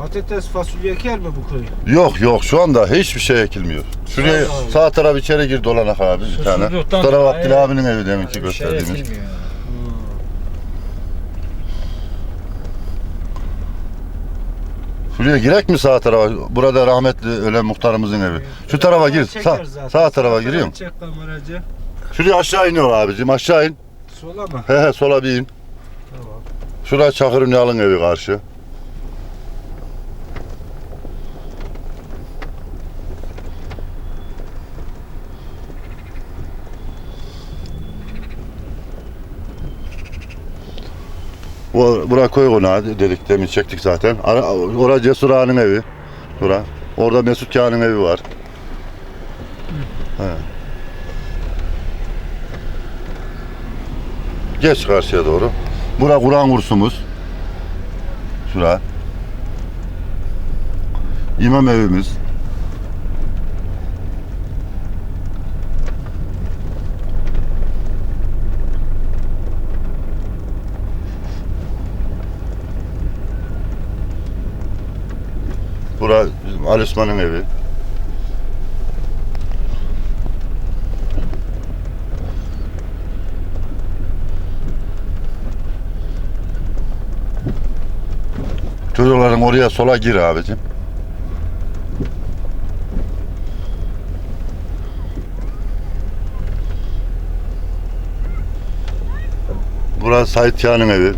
Patates, fasulye eker mi bu köy? Yok yok şu anda hiçbir şey ekilmiyor. Şuraya Allah. sağ taraf içeri gir dolanak abi bir tane. Şu Susuzluktan taraf dolayı Abdül abinin evi deminki Bir şey gösterdiğimiz. ekilmiyor. Şuraya girek mi sağ tarafa? Burada rahmetli ölen muhtarımızın evi. Şu tarafa gir. Çeker Sağ, zaten. sağ tarafa giriyorum. Çek kameracı. Şuraya aşağı iniyor abicim aşağı in. Sola mı? He he sola bir in. Tamam. Şuraya Çakır Ünal'ın evi karşı. Bura koy konağı dedik demin çektik zaten. Orada Cesur Ağa'nın evi. Bura. Orada Mesut Kağan'ın evi var. He. Geç karşıya doğru. Bura Kur'an kursumuz. Şura. İmam evimiz. Bura bizim Ali Osman'ın evi. Çocukların oraya sola gir abicim. Burası Sait Kağan'ın evi.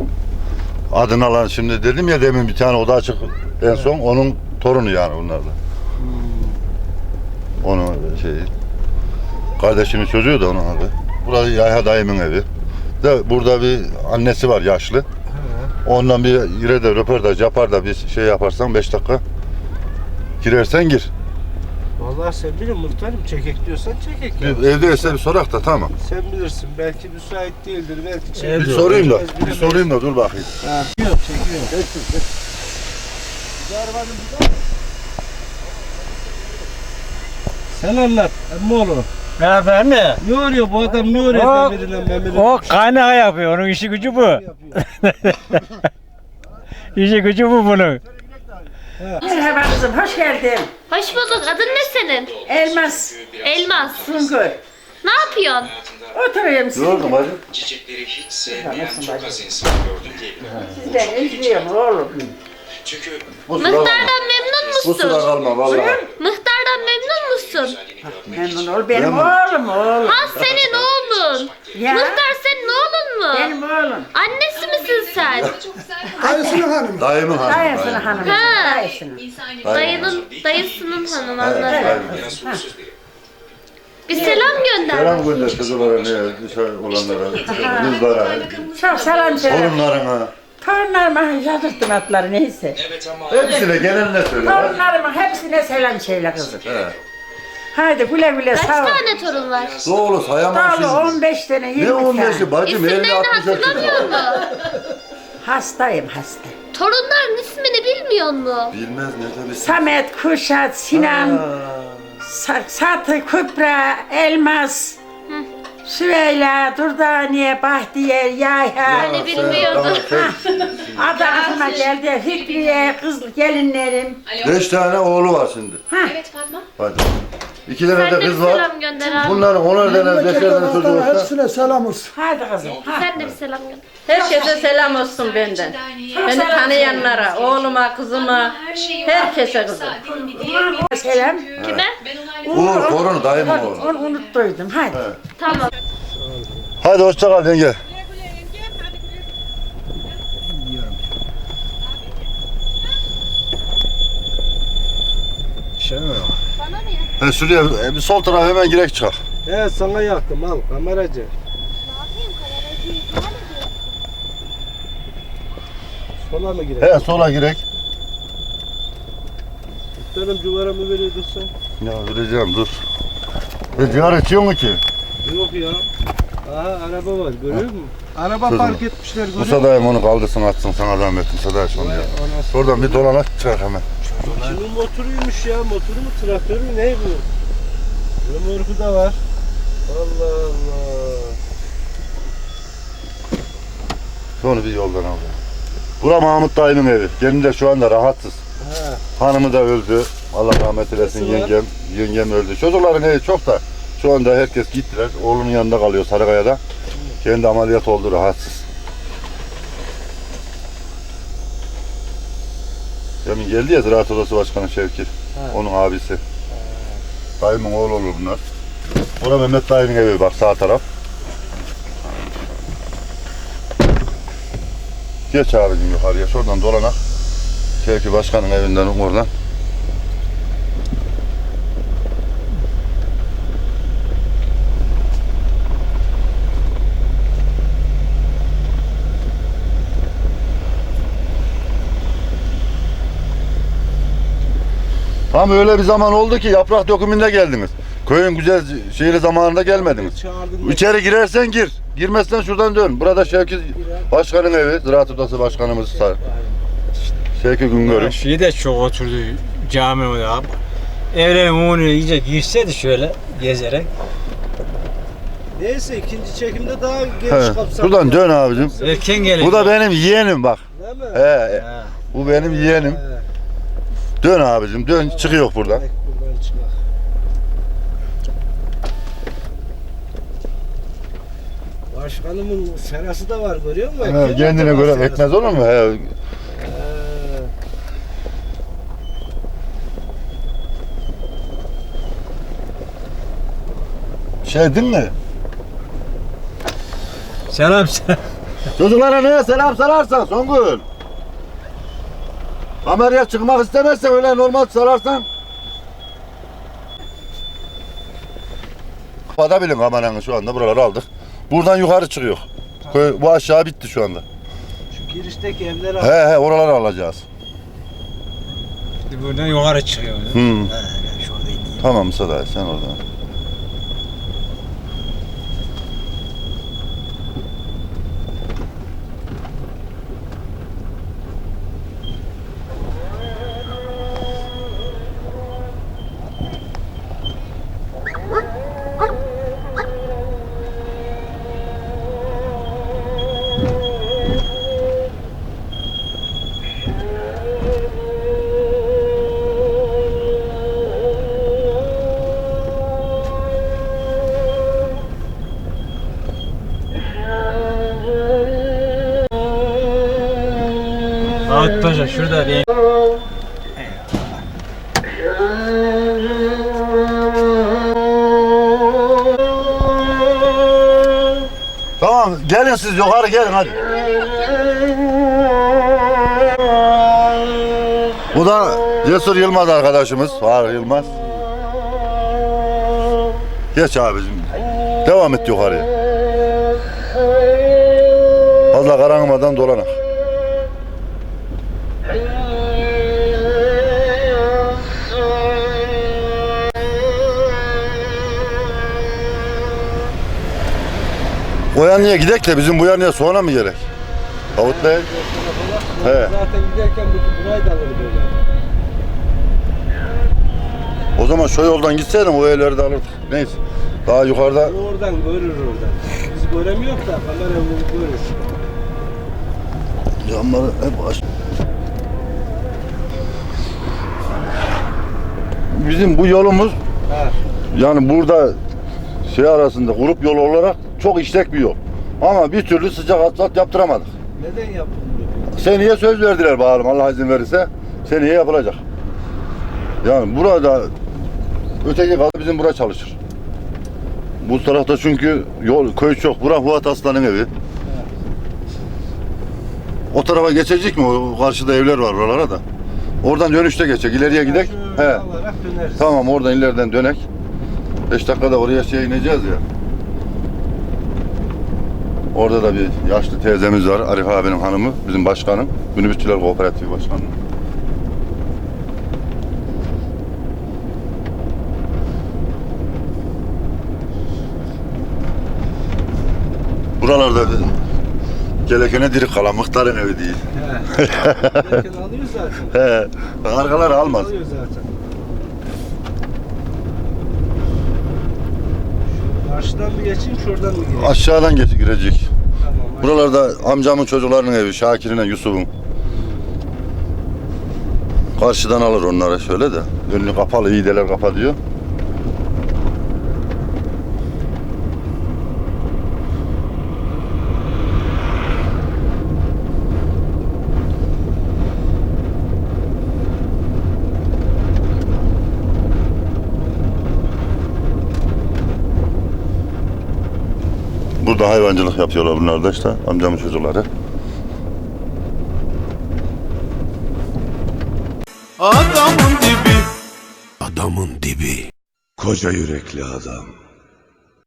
Adını alan şimdi dedim ya demin bir tane oda açık en son onun torunu yani bunlarla. Onun şey kardeşinin çocuğu da onun adı. Burası Yahya dayımın evi. De burada bir annesi var yaşlı. Ondan bir yere de röportaj yapar da bir şey yaparsan 5 dakika girersen gir. Vallahi sen bilin muhtarım çekek diyorsan çekek ya. Bir evdeyse bir sorak da tamam. Sen bilirsin belki müsait değildir belki Bir çekek. sorayım da, bir sorayım da dur bakayım. Ha, çekiyor çekiyor. Sen anlat Emmoğlu. Efendim? Ne oluyor bu adam ne oluyor O- demirine memirine? O kaynağı yapıyor. Onun işi gücü bu. işi gücü bu bunun. Merhaba kızım, hoş geldin. Hoş bulduk. Adın ne senin? Elmas Elmas. Sungur. Ne yapıyorsun? Oturuyorum Ne oldu sizinle. bacım? Çiçekleri hiç sevmeyen çok az insan gördüm diyebilirim. Sizden izliyorum oğlum. Çünkü Bu sıra. Mıhtardan memnun Bu sıra musun? kalma vallahi. Mıhtardan memnun musun? Memnun ol, benim Ben- oğlum oğlum. Ha senin oğlun. Ya, Mıhtar senin oğlun mu? benim oğlum. Annesi misin sen? Dayımın hanımı. Dayısının hanımı. Ha. Dayısının. Dayının, dayısının hanımı Evet, anladım. dayım. biraz huysuz. Bir selam gönder. Selam gönder kızlara ne şey olanlara, kızlara, Çok selam söyle. torunlarına. Torunlarıma yazırttım atları neyse. Evet ama Hepsine gelenle söyle. hadi. Torunlarıma hepsine selam söyle kızım. He. Haydi güle güle Kaç sağ ol. tane torun var? Doğru sayamam Dağlı şimdi. 15 tane 20 Ne tane. 15'i bacım 50 İsimlerini 60 hatırlamıyor yaşında. mu? Hastayım hasta. Torunların ismini bilmiyor mu? Bilmez ne tabii. Samet, Kuşat, Sinan, Sa- Satı, Kübra, Elmas, Süheyla, Durdaniye, Bahtiyar, Yahya. Hani bilmiyordum. Adı aklıma geldi. Fikriye, kız gelinlerim. Beş tane oğlu var şimdi. Evet Fatma. Hadi. İki tane Sen de de bir kız var. selam gönder abi. Bunların onar tane, beşer tane çocuğu olsa. Hepsine selam olsun. Hadi kızım. Ha. Sen de bir selam gönder. Herkese selam olsun benden. Beni tanıyanlara, oğluma, kızıma, herkese kızım. Selam. Kime? Uğur torunu dayımın oğlu. Onu unuttuydum. Hadi. Tamam. Hadi hoşça kal yenge. Şey mi? He şuraya e, bir sol tarafa hemen girek çıkar. He sana yaktım al kameracı. Sola mı girelim? He sola girek. Muhtarım cuvara mı veriyordun sen? Ya vereceğim dur. E ciğer içiyor mu ki? Yok ya. Aha araba var görüyor musun? Araba Sözüm. park etmişler görüyor Musa musun? dayım onu kaldırsın atsın sana zahmet Musa dayı şunu ya. Anası. Oradan bir dolanak çıkar hemen. Kimin motoruymuş ya? Motoru mu traktörü mü ne bu? Römorku da var. Allah Allah. Şunu bir yoldan al. Bura Mahmut dayının evi. Kendi de şu anda rahatsız. He. Hanımı da öldü. Allah rahmet eylesin Nasıl var? yengem. Yengem öldü. Çocukların evi çok da şu anda herkes gittiler. Oğlunun yanında kalıyor Sarıkaya'da. Kendi ameliyat oldu rahatsız. Demin geldi ya Ziraat Odası Başkanı Şevki. Onun abisi. Dayımın oğlu olur bunlar. Bura Mehmet dayının evi bak sağ taraf. Geç abicim yukarıya şuradan dolanak. Şevki Başkan'ın evinden oradan. Tam öyle bir zaman oldu ki yaprak dökümünde geldiniz. Köyün güzel şehri zamanında gelmediniz. İçeri girersen gir. Girmezsen şuradan dön. Burada Şevki Başkan'ın evi, Ziraat Odası Başkanımız Sa- Şevki Güngör'ün. Şeyi de çok oturdu cami orada abi. Evlerin umunu iyice girseydi şöyle gezerek. Neyse ikinci çekimde daha geniş He, kapsamlı. Şuradan dön abicim. Erken gelin. Bu da benim yeğenim bak. Değil mi? He, Ha. bu benim yeğenim. Dön abicim, dön. Çıkıyor buradan. Bek buradan çıkar. Başkanımın serası da var görüyor musun? He, kendine göre serası. ekmez olur mu? He. He. Şey değil mi? Selam selam. Çocuklara ne selam sararsan Songül. Kameraya çıkmak istemezsen öyle normal sararsan. Kapada bilin kameranı şu anda buraları aldık. Buradan yukarı çıkıyor. Köy, bu aşağı bitti şu anda. Şu girişteki evleri al. He he oraları alacağız. Şimdi buradan yukarı çıkıyor. Hı. Ha, şurada. Tamam Musa dayı sen oradan. Paşa şurada bir Tamam gelin siz yukarı gelin hadi. Bu da Cesur Yılmaz arkadaşımız. Var Yılmaz. Geç abicim. Devam et yukarıya. Fazla karanlamadan dolanak. O yanıya gidek de bizim bu yanıya sonra mı gerek? Davut Bey. He. Zaten giderken bu burayı da alır böyle. O zaman şu yoldan gitseydim o evleri de alırdık. Neyse. Daha yukarıda Oradan görür oradan. Biz göremiyoruz da kamera bunu görür. camları hep aç. Bizim bu yolumuz Ha. yani burada şey arasında grup yolu olarak çok işlek bir yol. Ama bir türlü sıcak asfalt yaptıramadık. Neden yapılmıyor? Seneye söz verdiler bakalım Allah izin verirse. Seneye yapılacak. Yani burada öteki kaldı bizim bura çalışır. Bu tarafta çünkü yol köy çok. Bura Fuat Aslan'ın evi. O tarafa geçecek mi? O karşıda evler var oralara da. Oradan dönüşte geçecek. İleriye gidek. He. Tamam oradan ileriden dönek. 5 dakikada oraya şey ineceğiz ya. Orada da bir yaşlı teyzemiz var. Arif abinin hanımı. Bizim başkanım. Minibüsçüler Kooperatifi Başkanı. Buralarda gelekene diri kalan muhtarın evi değil. He. Alıyor zaten. He. Arkaları almaz. Alıyor zaten. Karşıdan mı geçeyim, şuradan mı gireyim? Aşağıdan geç girecek. Tamam. Buralarda amcamın çocuklarının evi, Şakir'in, Yusuf'un. Karşıdan alır onlara şöyle de. Önünü kapalı, iğdeler kapatıyor. Burada hayvancılık yapıyorlar bunlar da işte amcamın çocukları. Adamın dibi. Adamın dibi. Koca yürekli adam.